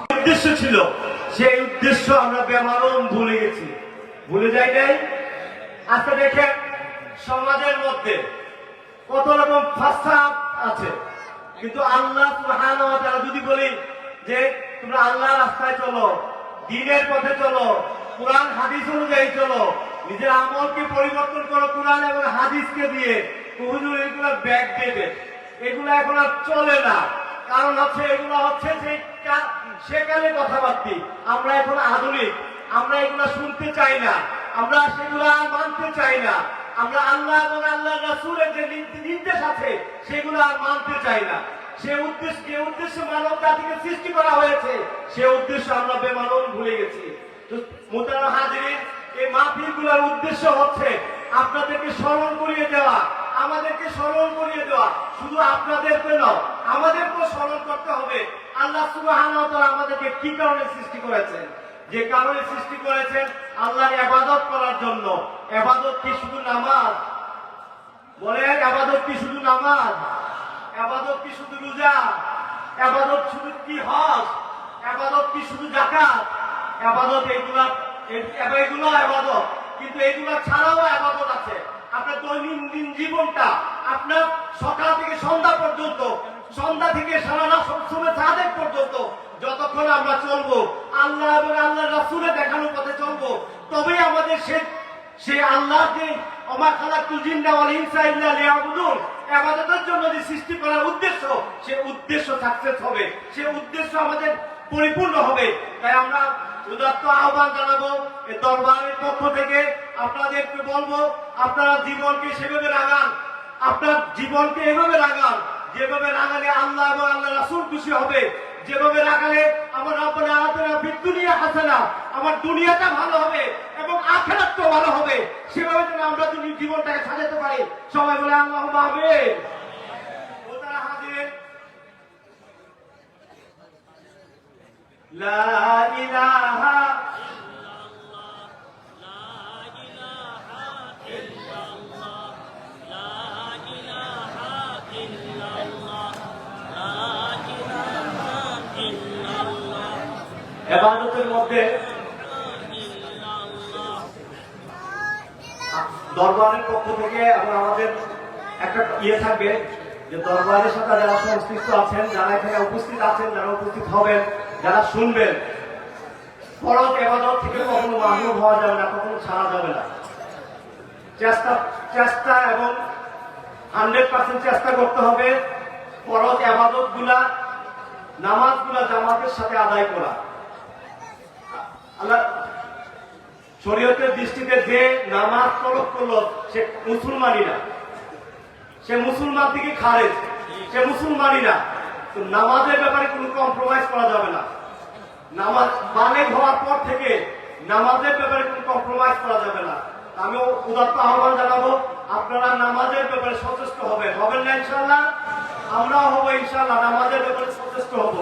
উদ্দেশ্য ছিল, সেই উদ্দেশ্য আমরা বেমালম ভুলে গেছি। ভুলে যাই নাই? আজকে দেখেন, সমাজের মধ্যে কত রকম ফাসাদ আছে। কিন্তু আল্লাহ ওয়া যদি বলি যে, তোমরা আল্লাহর রাস্তায় চলো, দিনের পথে চলো, কোরআন, হাদিস অনুযায়ী চলো, নিজের আমলকে পরিবর্তন করো, কোরআন এবং হাদিসকে দিয়ে হুজুর এগুলো ব্যাগ দেবে। এগুলো এখন আর চলে না। কারণ হচ্ছে, এগুলো হচ্ছে সেই সেকালে কথাবার্তি। আমরা এখন আধুনিক। আমরা এগুলো শুনতে চাই না। আমরা সেগুলো মানতে চাই না। আমরা আল্লাহ এবং আল্লাহ রাসূলের যে নির্দেশ আছে, সেগুলো আর মানতে চাই না। সে উদ্দেশ্য যে উদ্দেশ্য মানব জাতিকে সৃষ্টি করা হয়েছে, সে উদ্দেশ্য আমরা বেমানন ভুলে গেছি। মোতারা হাজির এই মাহফিলগুলোর উদ্দেশ্য হচ্ছে আপনাদেরকে স্মরণ করিয়ে দেওয়া। আমাদেরকে স্মরণ করিয়ে দেওয়া। শুধু আপনাদেরকে নয়, আমাদেরকেও স্মরণ করতে হবে। আল্লাহ ওয়া আমাদেরকে কি কারণে সৃষ্টি করেছেন? যে কারণে সৃষ্টি করেছেন আল্লাহর ইবাদত করার জন্য। ইবাদত কি শুধু নামাজ? বলেন আবাদত কি শুধু নামাজ? আবাদত কি শুধু রোজা? আবাদত শুধু কি হজ? আবাদত কি শুধু জাকাত আবাদত এগুলা, এ- এগুলো আবাদত কিন্তু এগুলো ছাড়াও আবাদত আছে। আপনার দৈনন্দিন জীবনটা, আপনার সকাল থেকে সন্ধ্যা পর্যন্ত, সন্ধ্যা থেকে সারা রাত সবসময় চাঁদের পর্যন্ত যতক্ষণ আমরা চলবো, আল্লাহ এবং আল্লাহ রাসূলের দেখানোর পথে চলবো, তবেই আমাদের সে সে আল্লাহ যে খালাকুল জিন্না ওয়াল ইনসা ইল্লা জন্য যে সৃষ্টি করার উদ্দেশ্য, সে উদ্দেশ্য সাকসেস হবে। সে উদ্দেশ্য আমাদের পরিপূর্ণ হবে। তাই আমরা উদাত্ত আহ্বান জানাব এই দরবারের পক্ষ থেকে। আপনাদেরকে বলব, আপনারা জীবনকে সেভাবে রাগান। আপনার জীবনকে এভাবে রাগান, যেভাবে রাগালে আল্লাহ এবং আল্লাহ রাসূল খুশি হবে। যেভাবে রাখালে আমার রব্বানা ফিদ দুনিয়া হাসানা, আমার দুনিয়াটা ভালো হবে এবং আখিরাতটাও ভালো হবে। সেভাবে যেন আমরা যদি জীবনটাকে সাজাতে পারি, সবাই বলে, আল্লাহুম্মা আমিন ওতারা হাজির লা মধ্যে দরবারের পক্ষ থেকে এবং আমাদের একটা ইয়ে থাকবে যে দরবারের সাথে যারা সংশ্লিষ্ট আছেন, যারা এখানে উপস্থিত আছেন, যারা উপস্থিত হবেন যারা শুনবেন ফরজ এবাদত থেকে কখনো মাহরুম হওয়া যাবে না, কখনো ছাড়া যাবে না। চেষ্টা চেষ্টা এবং হান্ড্রেড পার্সেন্ট চেষ্টা করতে হবে ফরজ এবাদতগুলা নামাজগুলা জামাতের সাথে আদায় করা। আল্লাহ শরীয়তের দৃষ্টিতে যে নামাজ তলব করল, সে মুসলমানই না। সে মুসলমান থেকে খারেজ, সে মুসলমানই না। তো নামাজের ব্যাপারে কোনো কম্প্রোমাইজ করা যাবে না। নামাজ মানে হওয়ার পর থেকে নামাজের ব্যাপারে কোনো কম্প্রোমাইজ করা যাবে না। আমিও উদাত্ত আহ্বান জানাব, আপনারা নামাজের ব্যাপারে সচেষ্ট হবেন। হবেন না ইনশাল্লাহ আমরাও হব ইনশাল্লাহ নামাজের ব্যাপারে সচেষ্ট হব।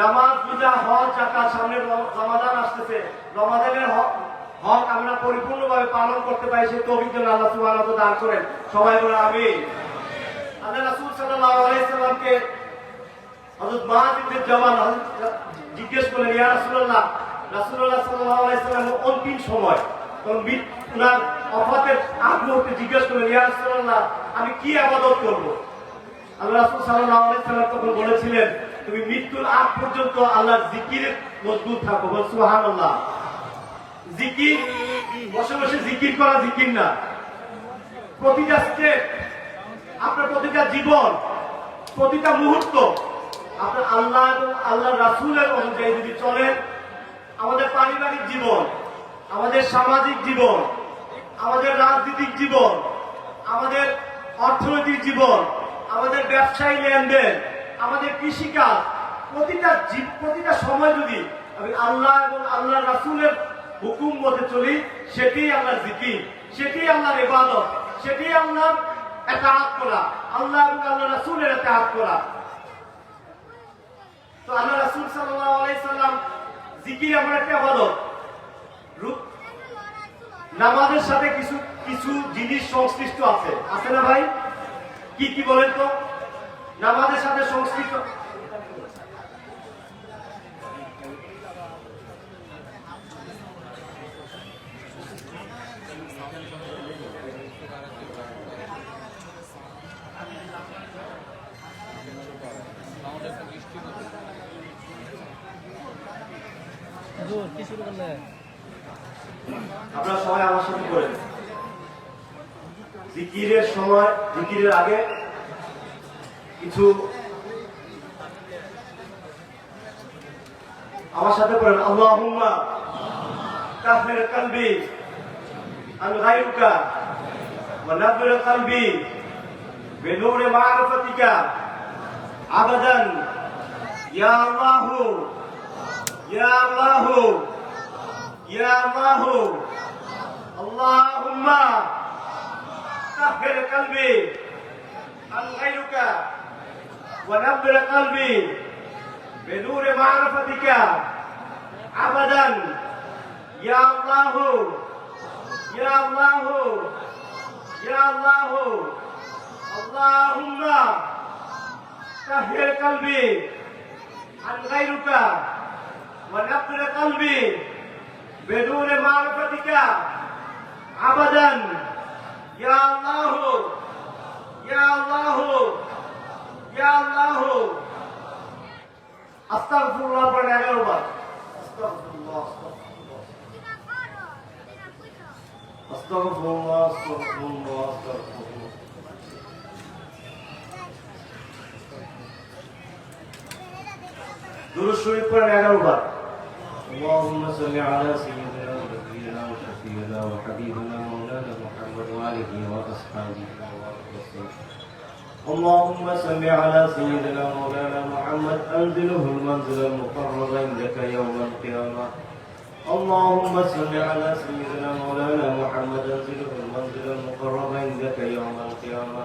নামাজ পূজা হজ জাকাত সামনে রমাদান আসতেছে। রমাদানের হক আমরা পরিপূর্ণভাবে পালন করতে পারি সেই তৌফিক যেন আল্লাহ সুবহানাহু ওয়া দান করেন সবাই বলে আমিন। আল্লাহ রাসূল সাল্লাল্লাহু আলাইহি সাল্লামকে হযরত মাআদ ইবনে জিজ্ঞেস করলেন, ইয়া রাসূলুল্লাহ রাসূলুল্লাহ সাল্লাল্লাহু আলাইহি সাল্লামের অন্তিম সময়, তখন উনার অফাতের আগ মুহূর্তে জিজ্ঞেস করলেন, ইয়া রাসূলুল্লাহ, আমি কি ইবাদত করব? আল্লাহ রাসূল সাল্লাল্লাহু আলাইহি সাল্লাম তখন বলেছিলেন, তুমি মৃত্যুর আগ পর্যন্ত আল্লাহর জিকিরে মজবুত থাকো। সুবহানাল্লাহ। জিকির বসে বসে জিকির করা জিকির না। প্রতিটা স্টেপ আপনার প্রতিটা জীবন, প্রতিটা মুহূর্ত, আপনার আল্লাহ এবং আল্লাহ রাসূলের অনুযায়ী যদি চলেন আমাদের পারিবারিক জীবন, আমাদের সামাজিক জীবন, আমাদের রাজনৈতিক জীবন, আমাদের অর্থনৈতিক জীবন, আমাদের ব্যবসায়ী লেনদেন, আমাদের কৃষিকাজ, প্রতিটা প্রতিটা সময় যদি আমি আল্লাহ এবং আল্লাহ রাসূলের হুকুম মতে চলি, সেটি আল্লাহর জিকির, সেটি আল্লাহর ইবাদত, সেটি আল্লাহর এতাআত করা, আল্লাহ এবং আল্লাহ রাসূলের এতাআত করা। তো আল্লাহ রাসূল সাল্লাল্লাহু আলাইহি সাল্লাম জিকির আমার একটা ইবাদত নামাজের সাথে কিছু কিছু জিনিস সংশ্লিষ্ট আছে। আছে না ভাই? কি কি বলেন তো? নামাজের সাথে সংস্কৃত আপনারা সবাই আমার সাথে করেন। জিকিরের সময়, জিকিরের আগে কিছু আমার সাথে করেন। আল্লাহুম্মা কাফির কলবি মা'রিফাতিকা يا الله يا الله يا الله. اللهم طهر قلبي عن غيرك ونبر قلبي بنور معرفتك ابدا. يا الله يا الله يا الله. اللهم طهر قلبي عن غيرك ونقل قلبي بدون معرفتك عبدا يا الله يا الله يا الله استغفر الله بن عمر استغفر الله استغفر الله استغفر الله استغفر الله استغفر الله দুরূদ শরীফ পড়েন এগারো বার اللهم صل على سيدنا ونبينا وشفينا وحبيبنا مولانا محمد وآله وأصحابه وسلم اللهم صل على سيدنا مولانا محمد أنزله المنزل المقرب عندك يوم القيامة اللهم صل على سيدنا مولانا محمد أنزله المنزل المقرب عندك يوم القيامة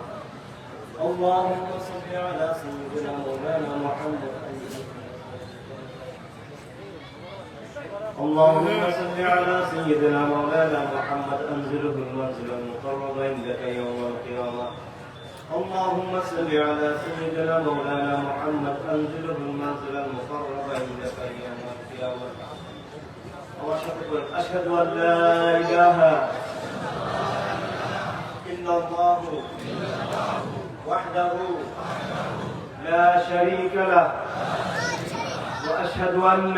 اللهم صل على سيدنا مولانا محمد اللهم صل على سيدنا مولانا محمد أنزله المنزل المقرب عندك يوم القيامة. اللهم صل على سيدنا مولانا محمد أنزله المنزل المقرب عندك يوم القيامة. أشهد أن لا إله إلا الله وحده لا شريك له. وأشهد أن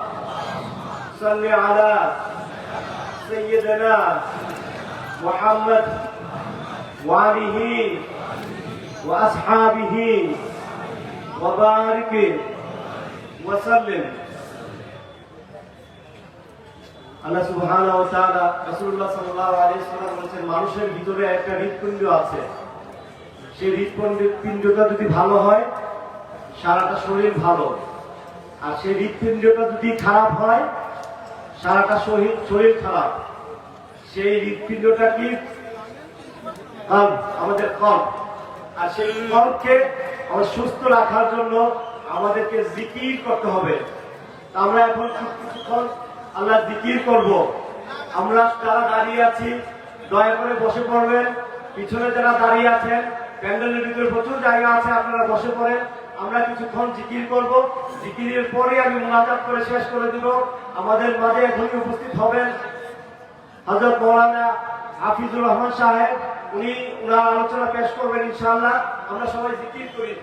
صل على سيدنا محمد وآله وأصحابه وبارك وسلم আল্লাহ সুবহানাহু ওয়া তাআলা রাসূলুল্লাহ সাল্লাল্লাহু আলাইহি সাল্লাম বলেছেন মানুষের ভিতরে একটা হৃৎপিণ্ড আছে সেই হৃৎপিণ্ড পিণ্ডটা যদি ভালো হয় সারাটা শরীর ভালো আর সেই হৃৎপিণ্ডটা যদি খারাপ হয় সারাটা শরীর শরীর খারাপ। সেই হৃৎপিণ্ডটা কি? আমাদের কল্প আর সেই কল্পকে আমরা সুস্থ রাখার জন্য আমাদেরকে জিকির করতে হবে। আমরা এখন কিছু- কিছুক্ষণ আল্লাহ জিকির করব। আমরা যারা দাঁড়িয়ে আছি, দয়া করে বসে পড়বেন। পিছনে যারা দাঁড়িয়ে আছেন, প্যান্ডেলের ভিতরে প্রচুর জায়গা আছে, আপনারা বসে পড়েন। আমরা কিছুক্ষণ জিকির করব। জিকিরের পরে আমি মোনাজাত করে শেষ করে দিব। আমাদের মাঝে এখনই উপস্থিত হবেন হজরত মৌলানা হাফিজুর রহমান সাহেব। উনি, উনার আলোচনা পেশ করবেন ইনশাআল্লাহ। আমরা সবাই জিকির করি।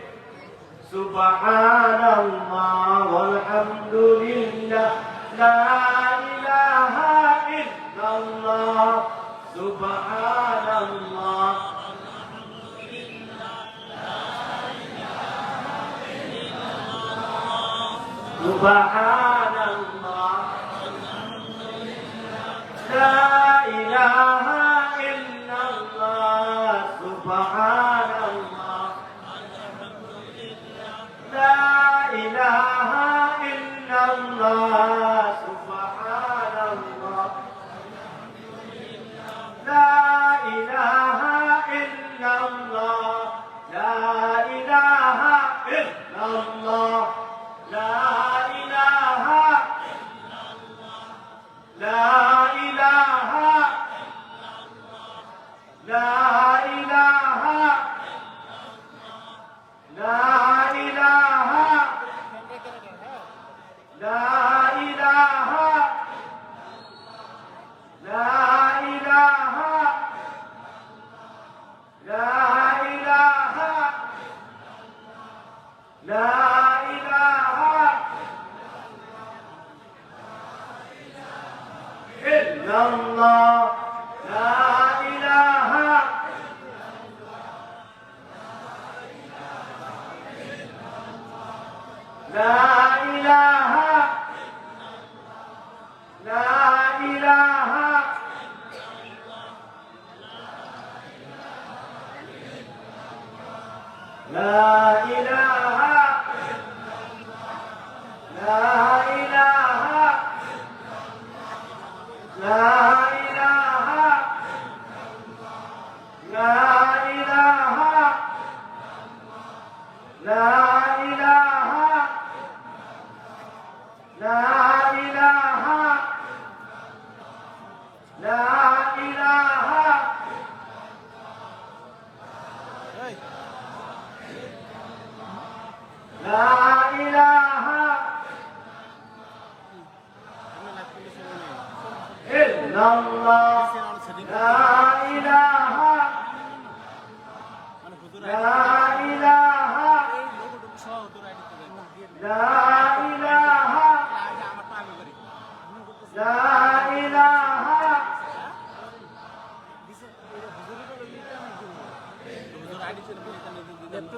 সুবহানাল্লাহ ওয়ালহামদুলিল্লাহ, লা ইলাহা সুবহানাল্লাহ। سبحان الله. لا إله إلا الله. سبحان illallah لا لا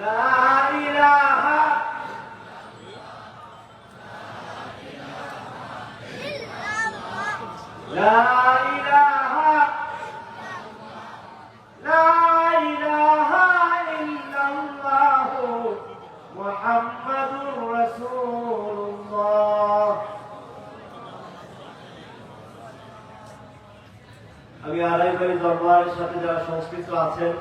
لا إله لا إله لا إله لا إله لا إله إلا الله محمد رسول الله আমি আড়াইবাড়ি দরবারের সাথে যারা সংস্কৃত আছেন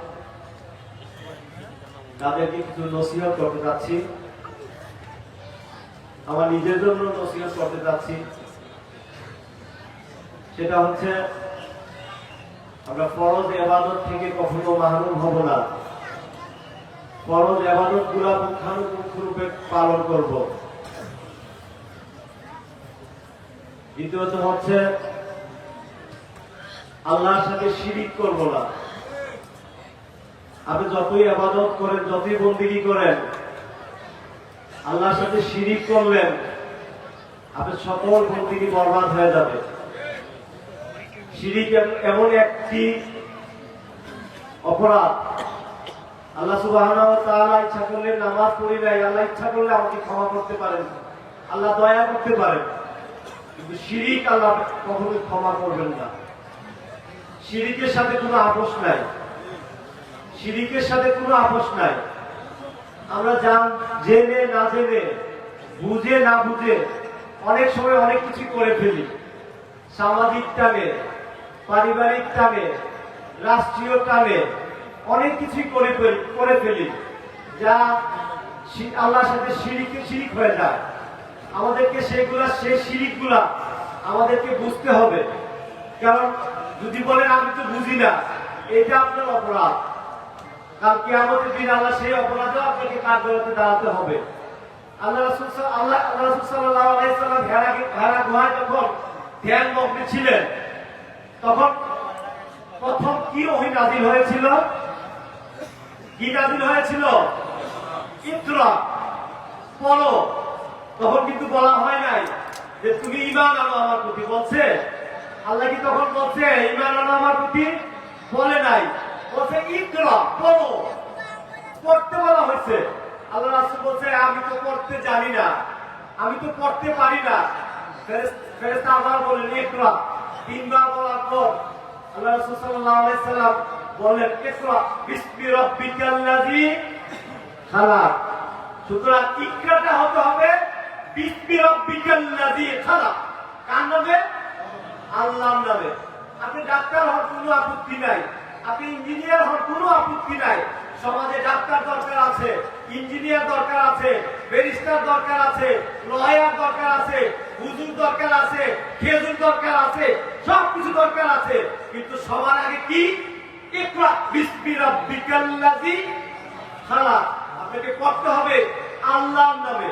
তাদেরকে কিছু নসিহত করতে যাচ্ছি। আমার নিজের জন্য নসিহত করতে যাচ্ছি। সেটা হচ্ছে, আমরা ফরজ এবাদত থেকে কখনো মাহরুম হব না। ফরজ এবাদতগুলা পুঙ্খানুপুঙ্খ রূপে পালন করব। দ্বিতীয়ত হচ্ছে, আল্লাহর সাথে শিরিক করব না। আপনি যতই আবাদত করেন, যতই বন্দিগি করেন, আল্লাহর সাথে শিরিক করলেন আপনি সকল বন্দিগি বরবাদ হয়ে যাবে। শিরিক এমন একটি অপরাধ। আল্লাহ তাআলা ইচ্ছা করলে নামাজ পড়ি নাই আল্লাহ ইচ্ছা করলে আমাকে ক্ষমা করতে পারেন, আল্লাহ দয়া করতে পারেন, কিন্তু শিরিক আল্লাহ কখনোই ক্ষমা করবেন না। শিরিকের সাথে কোনো আপোষ নাই। শিরিকের সাথে কোনো আপোষ নাই। আমরা জান, জেনে না জেনে, বুঝে না বুঝে অনেক সময় অনেক কিছু করে ফেলি। সামাজিক টানে, পারিবারিক টানে, রাষ্ট্রীয় টানে অনেক কিছুই করে করে ফেলি। যা আল্লাহর সাথে শিরিক শিরিক হয়ে যায়। আমাদেরকে সেগুলা সেই শিরিকগুলা আমাদেরকে বুঝতে হবে। কারণ যদি বলেন, আমি তো বুঝি না, এটা আপনার অপরাধ। কারণ আমাদের দিন আল্লাহ সেই অপরাধেও আপনাকে কাঠগড়াতে দাঁড়াতে হবে। আল্লাহ আল্লাহ ভেড়া ভেড়া গুহায় যখন ধ্যান ছিলেন, তখন প্রথম কি নাজিল হয়েছিল? কি নাজিল হয়েছিল? পড়ো তখন কিন্তু বলা হয় নাই যে তুমি ইমান আনো আমার প্রতি। বলছে? আল্লাহ কি তখন বলছে ইমান আনো আমার প্রতি? বলে নাই। বলছে, ইকরা, পড়ো। পড়তে বলা হয়েছে। আল্লাহ রাসূল বলছে, আমি তো পড়তে জানি না। আমি তো পড়তে পারি না। ফেরেশতা আবার বলেন ইকরা। তিনবার বলার পর আল্লাহ রাসূল সাল্লাল্লাহু আলাইহি সাল্লাম বললেন, ইকরা, বিসমি রাব্বিকাল্লাযী খালাক। সুতরাং ইকরাটা হতে হবে, বিসমি রাব্বিকাল্লাযী খালাক। কার নামে? আল্লাহর নামে। আপনি ডাক্তার হওয়ার কোনো আপত্তি নাই। আপনি ইঞ্জিনিয়ার হওয়ার কোনো আপত্তি নাই। সমাজে ডাক্তার দরকার আছে ইঞ্জিনিয়ার দরকার আছে ব্যারিস্টার দরকার আছে লয়ার দরকার আছে, হুজুর দরকার আছে, খেজুর দরকার আছে সব কিছু দরকার আছে। কিন্তু সবার আগে কি? আপনাকে পড়তে হবে আল্লাহর নামে।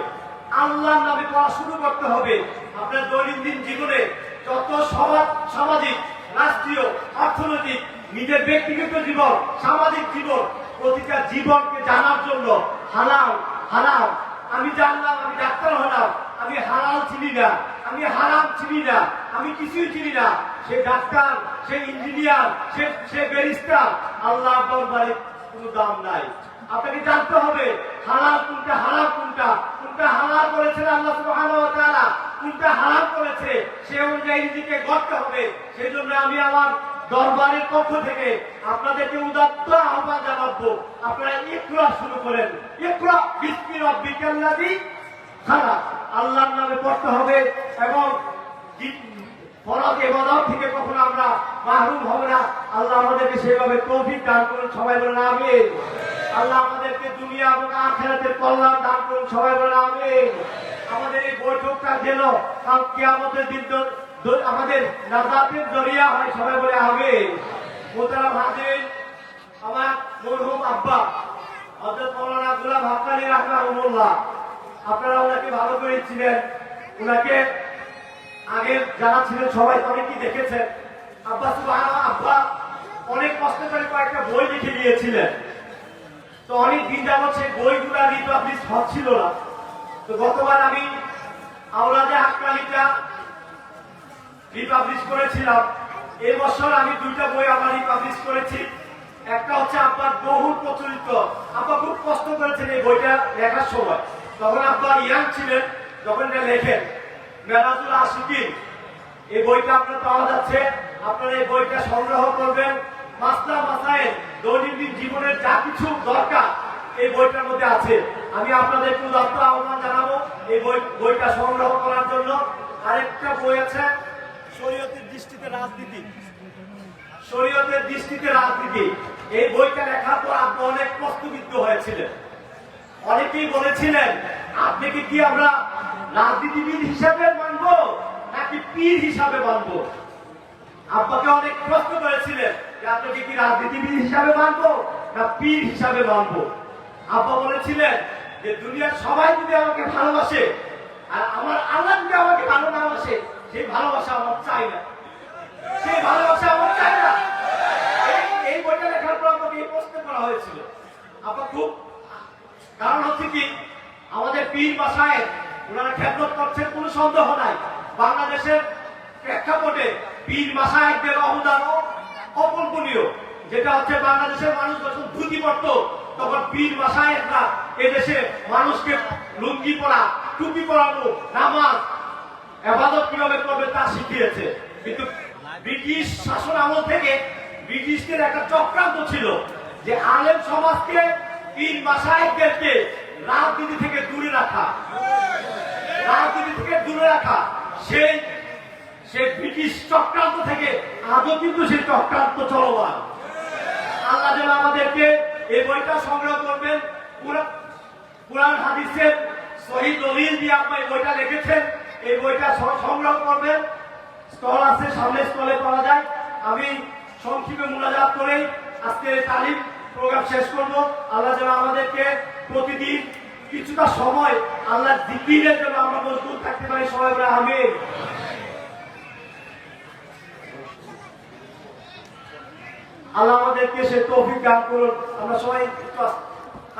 আল্লাহর নামে পড়া শুরু করতে হবে। আপনার দৈনন্দিন জীবনে যত সমাজ, সামাজিক, রাষ্ট্রীয়, অর্থনৈতিক নিজের ব্যক্তিগত জীবন, সামাজিক জীবন, প্রতিটা জীবনকে জানার জন্য হালাল হালাল। আমি জানলাম, আমি ডাক্তার হলাম, আমি হালাল চিনি না, আমি হারাম চিনি না, আমি কিছুই চিনি না। সে ডাক্তার, সে ইঞ্জিনিয়ার, সে সে ব্যারিস্টার আল্লাহ দরবারে কোনো দাম নাই। আপনাকে জানতে হবে, হালাল কোনটা হারাম কোনটা? কোনটা হালাল করেছেন আল্লাহ তাআলা? কোনটা হারাম করেছে সে অনুযায়ী নিজেকে গড়তে হবে। সেই জন্য আমি আমার দরবারের পক্ষ থেকে আপনাদেরকে উদাত্ত আহ্বান জানাব। আপনারা ইকরা শুরু করেন। ইকরা বিসমি রাব্বিকাল্লাযী খালাক। আল্লাহর নামে পড়তে হবে এবং ফরজ এবাদত থেকে কখনো আমরা মাহরুম হব না। আল্লাহ আমাদেরকে সেভাবে তৌফিক দান করুন, সবাই বলেন আমিন। আল্লাহ আমাদেরকে দুনিয়া এবং আখেরাতের কল্যাণ দান করুন, সবাই বলেন আমিন। আমাদের এই বৈঠকটা যেন কাল কিয়ামতের দিন আমাদের নাজাতের জরিয়া হয়, সবাই বলে আমিন মোতারাম আমার মরহুম আব্বা, হযরত মাওলানা গুলাম হাক্কানি রাহমাহুল্লাহ। আপনারা ওনাকে ভালো করে ছিলেন ওনাকে আগে যারা ছিলেন সবাই অনেকেই দেখেছেন। আব্বা সুবাহ আব্বা অনেক কষ্ট করে কয়েকটা বই লিখে দিয়েছিলেন তো অনেক দিন যাবত সেই বইগুলা রিপাবলিশ হচ্ছিল না। তো গতবার আমি আওলাদে হাক্কালিটা রিপাবলিশ করেছিলাম। এই বছর আমি দুইটা বই আমার রিপাবলিশ করেছি। একটা হচ্ছে আব্বার বহু প্রচলিত। আব্বা খুব কষ্ট করেছেন এই বইটা লেখার সময়। তখন আব্বা ইয়াং ছিলেন, যখন এটা লেখেন। মেরাজুল আশিকিন এই বইটা আপনার পাওয়া যাচ্ছে। আপনারা এই বইটা সংগ্রহ করবেন। মাস্তা মাসায়ের দৈনন্দিন জীবনের যা কিছু দরকার এই বইটার মধ্যে আছে। আমি আপনাদেরকে উদাত্ত আহ্বান জানাব এই বই বইটা সংগ্রহ করার জন্য। আরেকটা বই আছে শরীয়তের দৃষ্টিতে রাজনীতি। শরীয়তের দৃষ্টিতে রাজনীতি। এই বইটা লেখার পর আপনি অনেক প্রশ্নবিদ্ধ হয়েছিলেন। অনেকেই বলেছিলেন আপনাকে কি আমরা রাজনীতিবিদ হিসাবে মানবো নাকি পীর হিসাবে মানবো? আব্বাকে অনেক প্রশ্ন করেছিলেন, যে আপনাকে কি রাজনীতিবিদ হিসাবে মানবো না পীর হিসাবে মানবো? আব্বা বলেছিলেন, যে দুনিয়ার সবাই যদি আমাকে ভালোবাসে, আর আমার আল্লাহ যদি আমাকে ভালো না বাসে সেই ভালোবাসা আমার চাই না। সেই ভালোবাসা আমার চাই না। এই- বইটা লেখার পর আমাকে এই প্রশ্ন করা হয়েছিল। আব্বা খুব কারণ হচ্ছে কি, আমাদের পীর বাসায় ওনারা খেদমত করছেন, কোনো সন্দেহ নাই। বাংলাদেশের প্রেক্ষাপটে পীর মাসায়কদের অবদান অকল্পনীয়। যেটা হচ্ছে বাংলাদেশের মানুষ যখন ধুতি পড়ত তখন পীর মাসায়করা এদেশে মানুষকে লুঙ্গি পরা, টুপি পরানো, নামাজ এবাদত কীভাবে করবে তা শিখিয়েছে। কিন্তু ব্রিটিশ শাসন আমল থেকে ব্রিটিশদের একটা চক্রান্ত ছিল যে আলেম সমাজকে পীর মাসায়কদেরকে রাজনীতি থেকে দূরে রাখা। রাজনীতি থেকে দূরে রাখা। সেই সে ব্রিটিশ চক্রান্ত থেকে আজও কিন্তু সেই চক্রান্ত চলমান। আল্লাহ যেন আমাদেরকে এই বইটা সংগ্রহ করবেন। কোরআন হাদিসের শহীদ দলিল দিয়ে আপনি এই বইটা লিখেছেন। এই বইটা সংগ্রহ করবেন স্টল আছে সামনে স্টলে পাওয়া যায়। আমি সংক্ষেপে মোনাজাত করে আজকে তালিম প্রোগ্রাম শেষ করব। আল্লাহ যেন আমাদেরকে প্রতিদিন কিছুটা সময় আল্লাহ দিকিরের জন্য আমরা মজবুত থাকতে পারি। সবাই বলে আমিন। আল্লাহ আমাদেরকে সে তৌফিক দান করুন। আমরা সবাই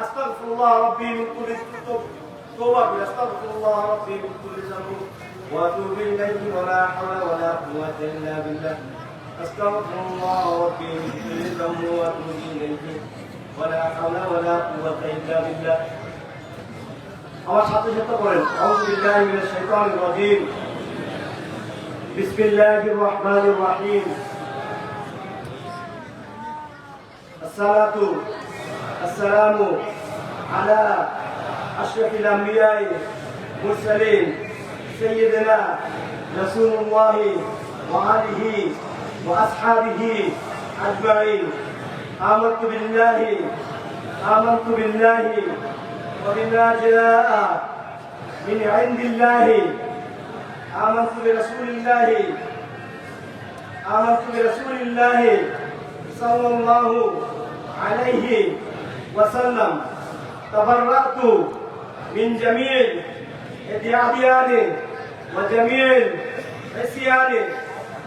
আস্তাগফিরুল্লাহ রাব্বি মিন কুল্লি যুনুব তওবা করি আস্তাগফিরুল্লাহ রাব্বি মিন কুল্লি যানব ওয়া আতুবু ইলাইহি ওয়া লা হাওলা ওয়া লা কুওয়াতা ইল্লা বিল্লাহ أستغفر الله ربي من كل ذنب وأتوب إليه ولا حول ولا قوة إلا بالله আমার সাথে সাথে বলেন أعوذ بالله من الشيطان الرجيم بسم الله الرحمن الرحيم الصلاة السلام على أشرف الأنبياء المرسلين سيدنا رسول الله وآله وأصحابه أجمعين آمنت بالله آمنت بالله وبما جاء من عند الله آمنت برسول الله آمنت برسول الله صلى الله عليه وسلم تبرأت من جميع الادعيان وجميع العصيان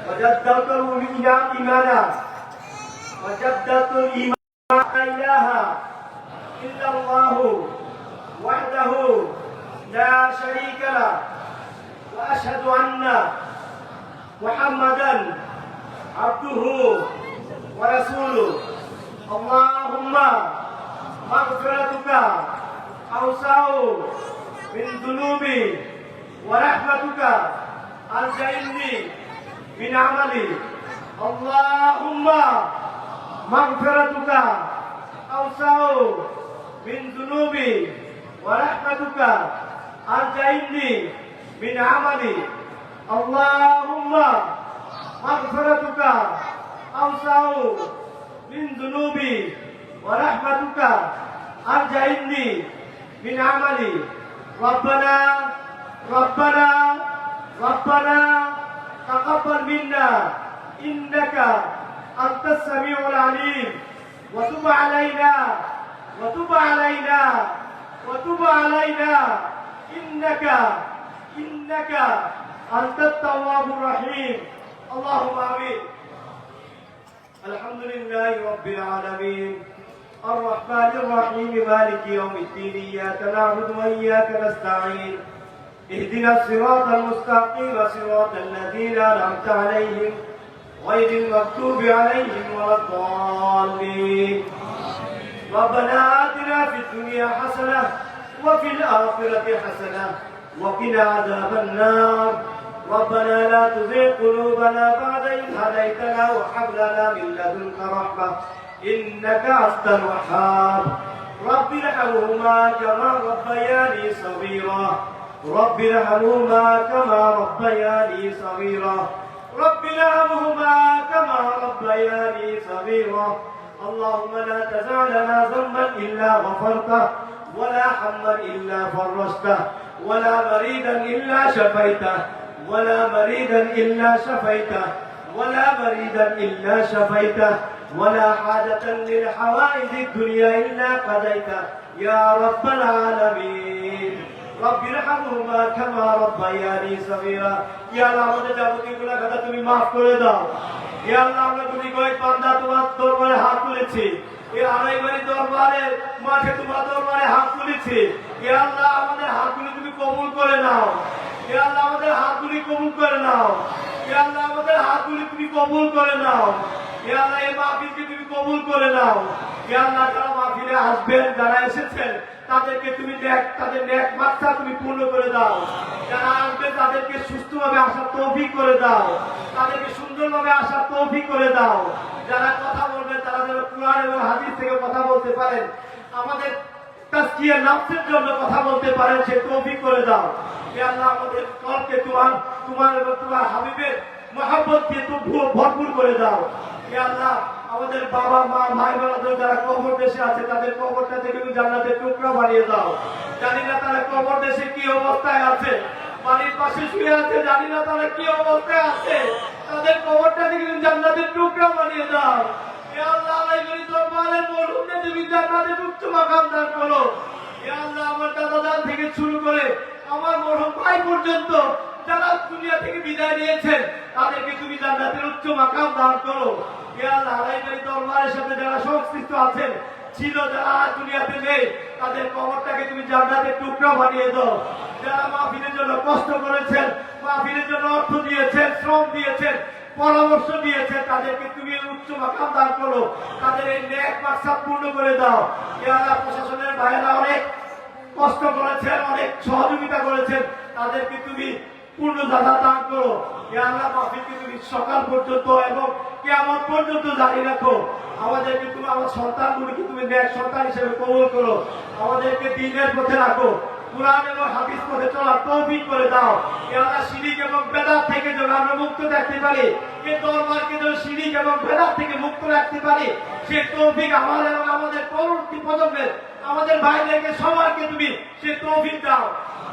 وجددت الإيمان إيمانا وجددت الإيمان لا إله إلا الله وحده لا شريك له وأشهد أن محمدا عبده ورسوله. اللهم مغفرتك أوسع من ذنوبي ورحمتك أرجعني من عملي اللهم مغفرتك أوسع من ذنوبي ورحمتك أرجعني من عملي اللهم مغفرتك أوسع من ذنوبي ورحمتك أرجعني من عملي. ربنا ربنا ربنا تقبل منا. إنك أنت السميع العليم. وتب علينا وتب علينا وتب علينا. إنك إنك أنت التواب الرحيم. اللهم آمين. الحمد لله رب العالمين. الرحمن الرحيم مالك يوم الدين إياك نعبد وإياك نستعين اهدنا الصراط المستقيم صراط الذين أنعمت عليهم غير المغضوب عليهم ولا الضالين. ربنا آتنا في الدنيا حسنة وفي الآخرة حسنة وقنا عذاب النار. ربنا لا تزغ قلوبنا بعد إذ هديتنا وهب لنا من لدنك رحمة إنك أنت الوهاب. رب ارحمهما كما ربياني صغيرا. رب ارحمهما كما ربياني صغيرا. رب ارحمهما كما ربياني صغيرا. اللهم لا تدع لنا ذنبا إلا غفرته ولا حما إلا فرجته ولا مريدا إلا شفيته ولا مريدا إلا شفيته ولا مريدا إلا شفيته. ولا حاجة للحوائج الدنيا الا قضيته يا رب العالمين রব্বি রহমহুমা কামা রব্বায়ানি সগীরা ইয়া আল্লাহ আমাদের যাবতীয় গুনাহ খাতা তুমি maaf করে দাও ইয়া আল্লাহ আমরা গুনি কয়েক বান্দা তোমার দরবারে হাত তুলেছি এই আড়াইবাড়ি দরবারে মাঠে তোমার দরবারে হাত তুলেছি ইয়া আল্লাহ আমাদের হাতগুলি তুমি কবুল করে নাও ইয়া আল্লাহ আমাদের হাতগুলি কবুল করে নাও ইয়া আল্লাহ আমাদের হাতগুলি তুমি কবুল করে নাও ইয়া আল্লাহ, এই মাহফিলকে তুমি কবুল করে নাও। আল্লাহ, যারা মাহফিলে আসবেন, যারা এসেছেন, তাদেরকে তুমি নেক তাদের নেক মাত্রা তুমি পূর্ণ করে দাও। যারা আসবে তাদেরকে সুস্থভাবে আসার তৌফিক করে দাও। তাদেরকে সুন্দরভাবে আসার তৌফিক করে দাও। যারা কথা বলবে তারা যেন কোরআন এবং হাদিস থেকে কথা বলতে পারেন। আমাদের তাস্কিয়া নাফসের জন্য কথা বলতে পারেন, সে তৌফিক করে দাও। আল্লাহ, আমাদের কলকে তোমার তোমার এবং তোমার হাবিবের মহাব্বত দিয়ে তো ভরপুর করে দাও। আমাদের বাবা, মা ভাই বোনদের যারা কবর দেশে আছে, তাদের কবরটা থেকে জান্নাতের টুকরা বানিয়ে দাও। জানি না তারা কবর দেশে কি অবস্থায় আছে। বাড়ির পাশে শুয়ে আছে, জানি না তারা কি অবস্থায় আছে। তাদের কবরটা থেকে তুমি জান্নাতের টুকরা বানিয়ে দাও। আল্লাহ বলুন যে উচ্চ মাকাম দান করো। আল্লাহ, আমার দাদা থেকে শুরু করে আমার মরহম ভাই পর্যন্ত যারা দুনিয়া থেকে বিদায় নিয়েছেন, তাদেরকে তুমি জান্নাতের উচ্চ মাকাম দান করো। দরবারের সাথে যারা সংশ্লিষ্ট আছেন, ছিল যারা দুনিয়াতে নেই, তাদের কবরটাকে তুমি জান্নাতের টুকরা বানিয়ে দাও। যারা মাহফিলের জন্য কষ্ট করেছেন, মাহফিলের জন্য অর্থ দিয়েছেন, শ্রম দিয়েছেন, পরামর্শ দিয়েছে তাদেরকে তুমি উচ্চ মাকাম দান করো। তাদের এই ন্যাক মাকসাদ পূর্ণ করে দাও। আল্লাহ, প্রশাসনের ভাইয়েরা অনেক কষ্ট করেছেন, অনেক সহযোগিতা করেছেন, তাদেরকে তুমি পূর্ণ দাদা দান করো। এ আল্লাহ মাহফিলকে তুমি সকাল পর্যন্ত এবং কেমন পর্যন্ত জারি রাখো। আমাদেরকে তুমি, আমার সন্তানগুলিকে তুমি ন্যাক সন্তান হিসেবে কবল করো। আমাদেরকে দিনের পথে রাখো। কোরআন এবং হাদিস পথে চলার তৌফিক করে দাও। এ আল্লাহ, শিরিক এবং বেদাত থেকে যেন আমরা মুক্ত থাকতে পারি। এ দরবারকে যেন শিরিক এবং বেদাত থেকে মুক্ত রাখতে পারি। সে তৌফিক আমার এবং আমাদের পরবর্তী প্রজন্মের, আমাদের ভাইদেরকে, সবাইকে তুমি সে তৌফিক দাও।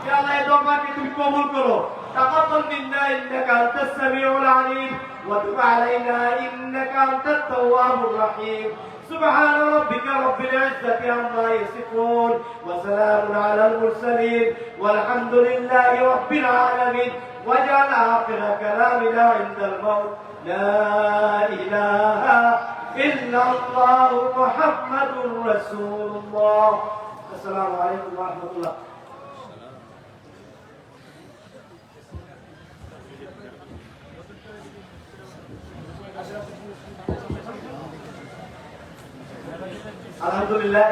এ আল্লাহ, এই দরবারকে তুমি কবুল করো। تقبل منا إنك أنت السميع العليم وتب علينا إنك أنت التواب الرحيم. سبحان ربك رب العزة عما يصفون وسلام على المرسلين والحمد لله رب العالمين. وجعل آخر كلامنا عند الموت. لا إله إلا الله محمد رسول الله. السلام عليكم ورحمة الله. আলহামদুলিল্লাহ